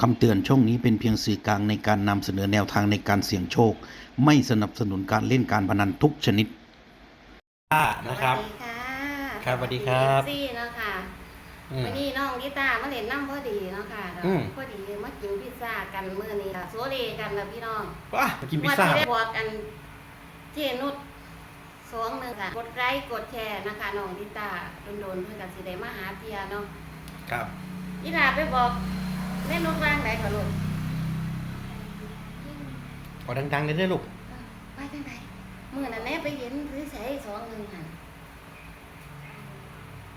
คำเตือนช่องนี้เป็นเพียงสื่อกลางในการนำเสนอแนวทางในการเสี่ยงโชค ไม่สนับสนุนการเล่นการพนันทุกชนิดอ่านะครับสวัสดีค่ะครับสวัสดีครับ ซี่เนาะค่ะอืม วันนี้น้องลิตามาเล่นน้ำพอดีเนาะค่ะอืม พอดีมากินพิซซ่ากันมื้อนี้ค่ะโซเลกันนะพี่น้องว้ามากินพิซซ่า วันที่ได้บอกกันเจนุชสองหนึ่งค่ะ กดไลค์กดแชร์นะคะน้องลิตาโดนๆเพื่อนกันสิได้มาหาเทียเนาะ ครับลิตาไปบอก แม่นุชว่างไหนก่อนลูกขอดังๆเลยเด้อลูกเออไปทางไหนมื้อนั้นแน่ไปเห็นหรือใส่สองหนึ่งค่ะ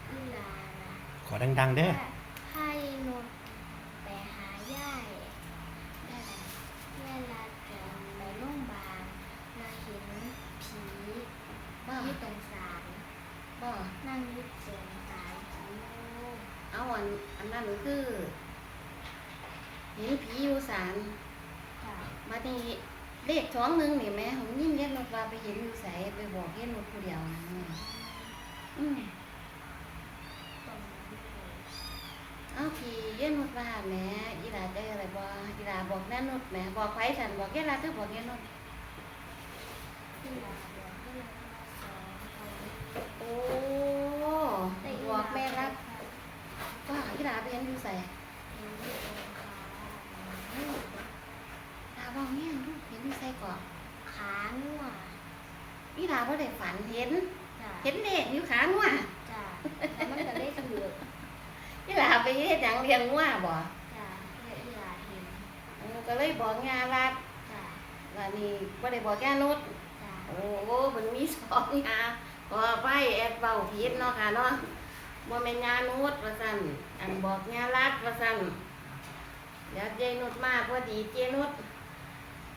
อีหลานะขอดังๆเด้อ ให้นุชไปหาย่ายได้แม่ลาเกินไปโรงพยาบาลมาเห็นผี บ่ ที่ตรงศาล บ่ นั่งอยึดเสียงศาลผีโลก เอาอันอันนั้นคือ เห็นผี อยู่ศาลค่ะมาทีเลขท้องหนึ่งนี่แม่ผมยิ่งเย็นนกว่าไปเห็นอยู่ใสไปบอกเย็นนกผู้เดียวนะแม่อืมตรงนั้นเลยเอาพี่เย็นนกว่าแม่อีหลาได้อะไรบ่อีหลาบอกแน่นกแม่บอกไผสันบอกแก่ลาคือบอกเย็นนกอีหลาบอกให้เรามาสอนคน โอ้ แต่อี บ ห อ ลาก แม่รัก ค่ะ ว่าอีหลาไปเห็นอยู่ใส เห็นที่ตรงขา ตาบอกเนี่ยลูกเห็นอยู่ใสก่อน ขางัว อีหลา บ่ได้ฝันเห็น จ้ะเห็นเด็กอยู่ขางัวจ้ะแล้วมันก็ได้ถืออีหลาไปเฮ็ดหยังเลี้ยงงัวบ่จ้ะแล้วอีหลาเห็นเออก็เลยบอกงารัดจ้ะว่านี่บ่ได้บอกแก่นุชจ้ะโอ้โหมันมีสองงาขอไปแอดเบาผิดเนาะค่ะเนาะบ่แม่นงานุดว่าซั่นอันบอกงาลัดว่าซั่นเดี๋ยวเจนุดมาพอดีเจนุด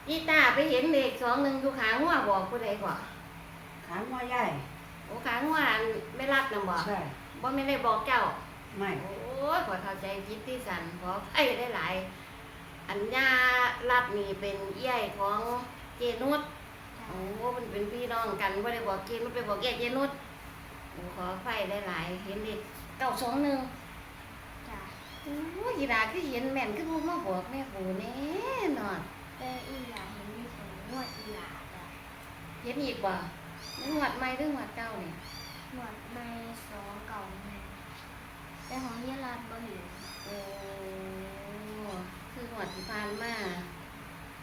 อีตาไปเห็นเด็กสองหนึ่งอยู่ขาหัวบอกผู้ใดก่อน ขาหัวใหญ่โอ้ขาหัวอันไม่รัดนำบ่ใช่บ่ไม่ได้บอกเจ้า ไม่โอ้ยขอเข้าใจผิดที่สันขอไอ้ได้หลายๆอันญาลัดนี่เป็นเอี้ยของเจนุดโอ้มันเป็นพี่น้องกันไม่ได้บอกกินมันไปบอกแยกเยนุดโอ้ขอไฟได้หลายเห็นเด็กเก้าสองหนึ่งจ้ะโอ้ยยีดาคือเห็นแม่นคือพูมาบอกแม่ปูแน่นอนแต่อีหลาเห็นมีคนนวดอีหลาจ้ะเห็นอีกบ่ นี่หวัดไม่หรือหวัดเก้าเนี่ยนวดไม่สองเก่าหนึ่งแต่ของยาลาบ่เห็นโอ้คือหวัดที่ผ่านมา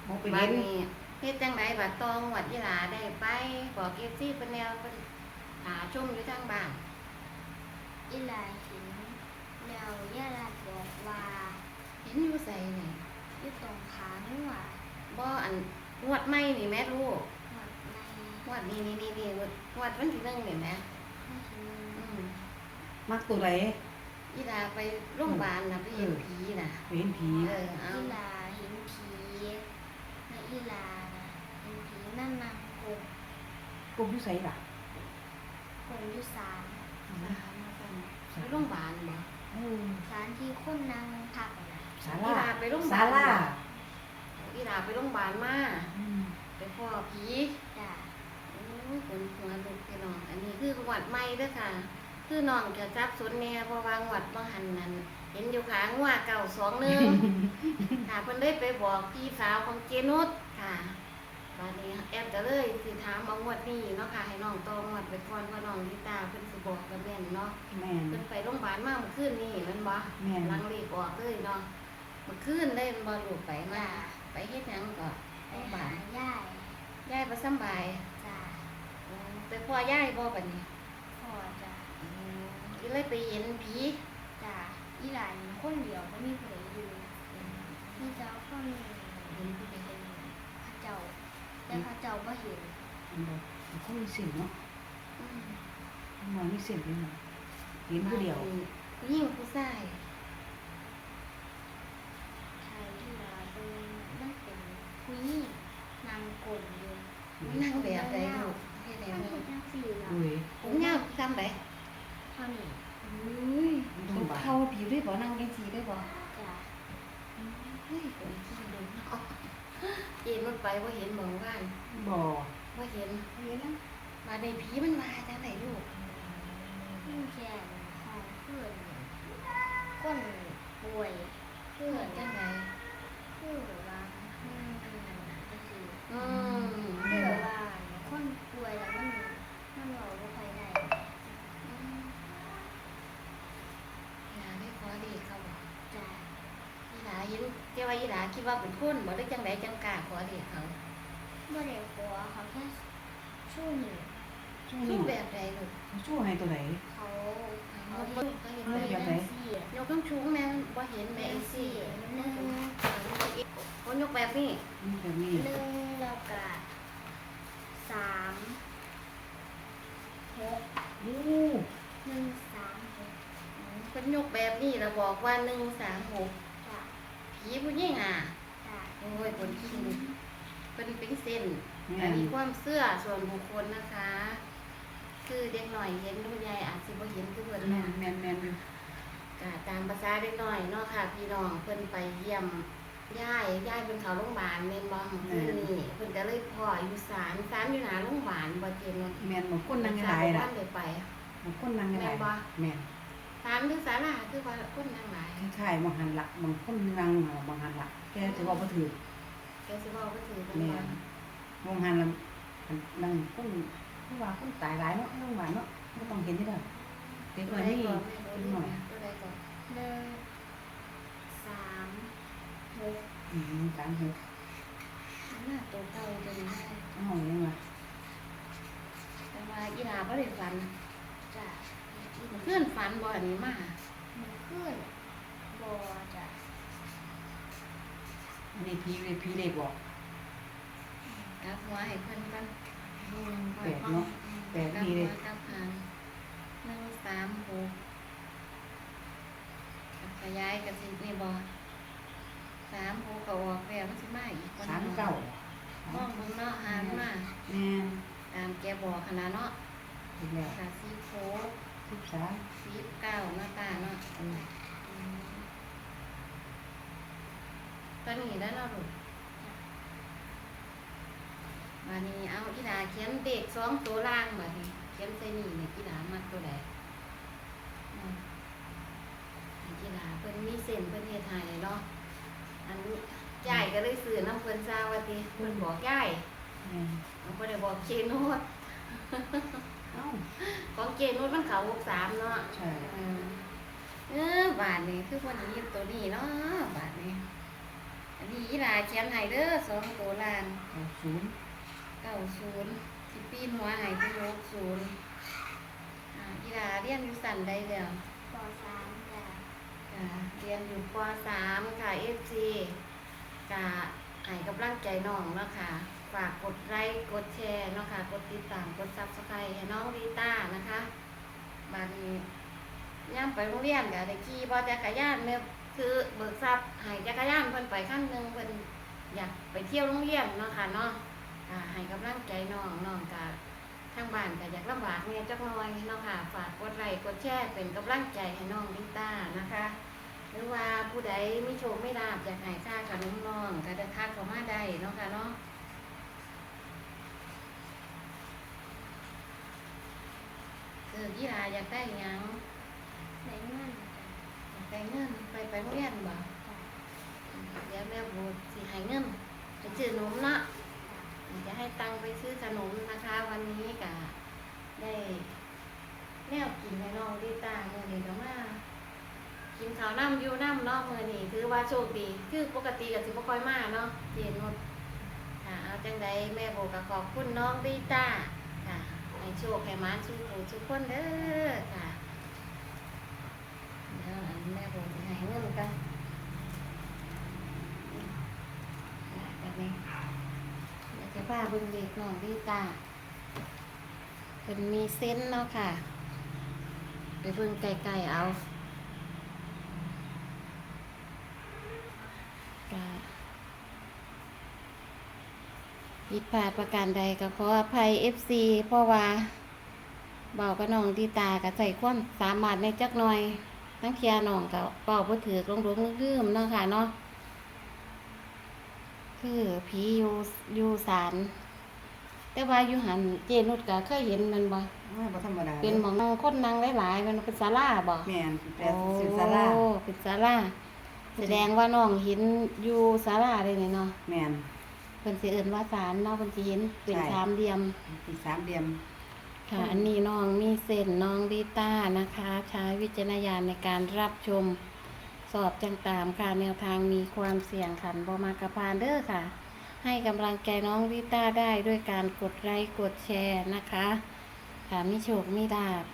มองไปบ้าเห็นนนี้เฮ็ดจังไดบัดตองหวัดยีหลาได้ไปบอกเอฟซีเป็นแนวเป็นหาชมอยู่ทางบ้านอีหลาเห็นแล้วยาลาบอกว่าเห็นอยู่ใส่เนี่ยอยู่ตรงขาหัวบ่อันหวดไม่นี่แม่ลูกนวดในห วดนี่นี่นี่นี่หวดวันที่หนึ่งเห็นไหมไม่ถึงอืมมักตัวไหนอีดาไปโรงพยาบาลนะไปเห็นผีนะไปเห็นผีเออเอาอีหลาเห็นผีในอีหลานะเห็นผีนั่นนั่งกบกบอยู่ใส่ล่ะกบอยู่ศาลไปโรงพยาบาลบ่เออศาลที่คนนั่งพักนะศาอีลาดาไปโรงพยาศาบาลลาอีดาไปโรงพยาบาลมาอืมไปพ่อผีจ้ะโอ้ยขนหัวลุกไปน้อง อันนี้คือหวัดไม่เด้อค่ะ คือน้องจะจับสนแน่เพราะว่าหวัดบ่หันนั้น เห็นอยู่ขางัวเก่าสองหนึ่งค่ะเพิ่นเลยไปบอกพี่สาวของเจนุชค่ะตอนนี้แอมก็เลยสิถามเอางวดนี้เนาะค่ะ ให้น้องโตองวดไปก่อนว่าน้องลิตาเพิ่นสิบอกกับแม่นเนาะแม่นเพิ่นไปโรงพยาบาลมาเมื่อคืนนี้แมันบ่แม่นหลังรีบออกเลยเนาะเมื่อคืนได้แม่นบ่ลูกไปมาไปเฮ็ดหยังก่อนไปโรงพยาบาหาลย่ายยายบ่สำบายจ้ะอืม ไปพ่อยายบ่บัดนี้พ่อจ้ะอืมก็เลยไปเห็นผีจ้ะอีหลานคนเดียวไม่มีผู้ใดอยู่มีเจ้าคนเห็นผู้ใดเป็นพระเจ้า แต่พระเจ้าบ่เห็นมันบอกมันเขามีเสียงเนาะอืมมันมีเสียงด้วยเนาะเห็นผู้เดียวผู้หญิงผู้ชายใครที่ลาเป็นนั่นเป็นผู้หญิงนางกลอยู่ นั่งแบบใดลูกเฮ็ดแนวนั่ งนี้ที่นั่งสี่ละอุ้ยผมยาวซ้ำไดเท่านี้อุ้ยผมเข้าผิวได้บ่นั่งจังซี่ได้บ่จ้ะเฮ้ยคนขี้ดูเนาะเอ็นมันไปว่าเห็นหมองบ้านบ่ว่าเห็นเห็นแล้วมาในผีมันมาจังไหนลูกยิ่งแค่ห้องเพื่อนคนป่วยเพื่อนจังไหนเคือแบบว่าอืมเป็นอย่างนั้นก็คืออืมคือแบบว่าคนป่วยแล้วมัน มันเราบ่ค่อยได้อย่าได้ขอดีเขาบอกจ้ะอีหลาเห็นเจ้าว่าอีหลาคิดว่าเป็นคนบ่ได้จังไดจังกล้าขอดีเขาบ่ได้ขอเขาแค่ช่วงนี้ช่วงรูนี้ปแบบใดลูกช่วให้ตัวไหน เขาเขาเขาเขาเห็นเห็นเออไปแบบไหนสิยกต้องชูงแม่บ่เห็นแม่เป็นสิสี่หนึ่งคนยกแบบนี้นี่แบบนี้หนึ่งแล้วก็สามหก โอ้ หนึ่งสามหก เป็ นยกแบบนี้แล้วบอกว่าหนึ่งสามหกจ้ะผีผู้หญิงอะจ้ะโอ้ยบนขี้นี่เป็นเป็นเส้นแม่อันนนี้ความเชื่อส่วนบุคคลนะคะ คือเด็กหน่อยเห็นผู้ใหญ่อาจสิบ่เห็นคือเพิ่นแม่เนาะนแม่นแม่นอยู่ก็ตามภาษาเด็กน้อยเนาะค่ะ พี่น้องเพิ่นไปเยี่ยมยายยายเพิ่นเข้าโรงพยาบาลแม่นบ่ของคืนนี้เพิ่นก็เลยพ่ออยู่ศาลศาลอยู่หน้าโรงพยาบาลบ่เจนเนาะแม่นบางคนนั่งหลายล่ะศลบ่ทันได้ไปบางคนนั่งหลายแม่น ศาลหรือศาลาคือว่าคนนั่งหลายคล้ายๆบางหันละบางคนนั่งบางหันละแกจะบอกบ่ถือแกสิเว้าก็ถือกันแม่ว่านบางหันละนั่งคนผู้ว่าคนตายหลายเนาะโรงพยาบาลเนาะบ่ต้องเห็นที่เด้อเด็กตัน้วอยใดนี่ก่อนเด็กน้อย ตัวใดก่อนหนึ่งสามหกอืมสามหกหน้าตัวเก่าจังเลยอ้าวยังว่าแต่ว่าอีหลาบ่ได้ฝันจ้ะ เพื่อนฝันบ่อันนี้มามันขึ้นบอจ้ะอันนี้ผีเลยผีเลยบอกกลับหัวให้เพิ่นกันหนึ่งแปลกเนาะแปลกดีเลยกลับหัวกลับหางหนึ่งสามหกขยายกันสินี่บ่สามหกก็ออกแล้วมันสิมาอีกคนสามเก้ามองเบิ่งเนาะหางมาแม่นตามแกบอกขนาดเนาะอีกแล้วค่ะสิบหก สิบสามสิบเก้าหน้าตาเนาะอืมอืมตอนนี้ได้แล้วลูกวันนี้เอาอีดาเขียนเด็กสองตัวล่างมาดิเขียนใส่นี่เนี่ยอีดามักตัวใดอืมอีดาเพิ่นมีเส้นเพิ่นเฮ็ดให้เนาะอันนี้ยายก็เลยซื้อน้ำเพิ่นซาว่าติเพิ่นบอกยาย แม่นเอาบ่ได้บอกเจโนด ของเจโนดมันเขา63เนาะใช่เออเออบาทนี่คือคนนี้ตัวนี้เนาะบาทนี่อันนี้อีหลาเขียนให้เด้อสองตัวล่างเอาศูนย์เก้าศูนย์สิปีนหัวให้เป็นหกศูนย์อ่าอีหลาเรียนอยู่สันได้แล้วปอสามจ้ะอ่าเรียนอยู่ปสามค่ะเอฟซีกะให้กำลังใจน้องเนาะค่ะ ฝากกดไลค์กดแชร์เนาะค่ะกดติดตามกดซับสไครต์ให้น้องลีต้านะคะบาดนี้ย่ามไปโรงเรียนก็ได้ขี่บอจักรยานเนี่ยคือเบิกทรัพย์ให้จักรยานเพิ่นไปขั้นหนึ่งเพิ่นอยากไปเที่ยวโรงเรียนเนาะค่ะเนาะอ่าให้กำลังใจน้องน้องกะทางบ้านก็อยากลำบากเนี่ยจักน่อยเนาะค่ะฝากกดไลค์กดแชร์เป็นกำลังใจให้น้องลิต้านะคะ หรือว่าผู้ใดไมีโชคไม่ลาบอยากให้ค่าขนมน้องก็ได้ค่าเข้ามาได้เนาะค่ะเนาะ ออยี่ลาอยากได้หยังในเงินอยากได้เงินไปไปโรงเรียนบ่เดี๋ยวแม่บูสิให้เงินไปซื้อขนมเนาะจะให้ตังไปซื้อขนมนะคะ วันนี้กะได้แนวกินให้น้องดีตาเมื่อนี้ก็มากินข้าวน้ำอยู่น้ำเนาะมื่อนี้ถือว่าโชคดี คือปกติก็สิบค่อยมาเนาะเจนนุดค่ะเอาจังใดแม่โบก็ขอบคุณน้องดีตา ให้โชคให้มานสู้ผู้ทุกคนเด้อค่ะเดี๋ยวอันแม่ผมจะให้เงินกันแบบนี้เดี๋ยวจะพาเบิ่งเด็กน้องดีตาเป็นมีเซนเนาะค่ะ ไปเบิ่งไกลๆเอาก็ ผิดพลาดประการใดก็ขออภัย FC เพราะว่าเบากับน้องดีตาก็ใส่ความสามารถในจักหน่อยทั้งเคียน้องก็เป่าบ่ถือกลงๆลืมๆเนาะค่ะเนาะคือผีอยู่อยู่ศาลแต่ว่าอยู่หันเจนุดก็เคยเห็นมันบ่ว่าบ่ธรรมดาเป็นหมองคนนั่งหลายๆมันเป็นศาลาบ่แม่นแปลสิศาลาโอ้เป็นศาลาแสดงว่าน้องเห็นอยู่ศาลาเลยนี่เนาะแม่น เพิ่นสิเอิ้นว่าศาลเนาะเพิ่นสิเห็นเป็นใช่ สามเหลี่ยม เป็นสามเหลี่ยม ค่ะ อันนี้น้องมีเส้นน้องลิต้านะคะ ใช้วิจารณญาณในการรับชมสอบจังตามค่ะแนวทางมีความเสี่ยงขันบอมากระพานเด้อค่ะ ให้กำลังใจน้องลิต้าได้ด้วยการกดไลค์กดแชร์นะคะ ค่ะมิโชคมิดาบ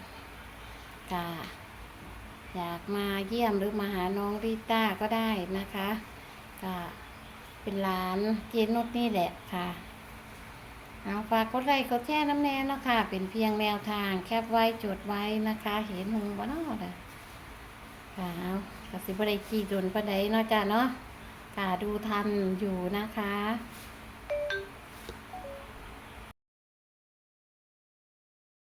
ค่ะ อยากมาเยี่ยมหรือมาหาน้องลิต้าก็ได้นะคะค่ะ เป็นหลานเจนุชนี่แหละค่ะเอาฝากกดไลค์กดแชร์น้ำแน่นะค่ะเป็นเพียงแนวทางแคบไว้จดไว้นะคะ เห็นหงบ่านาะเด้อค่ะเอากสิบได้ขี่ดนปะไดเนาะจ้ะเนาะค่ะดูทันอยู่นะคะ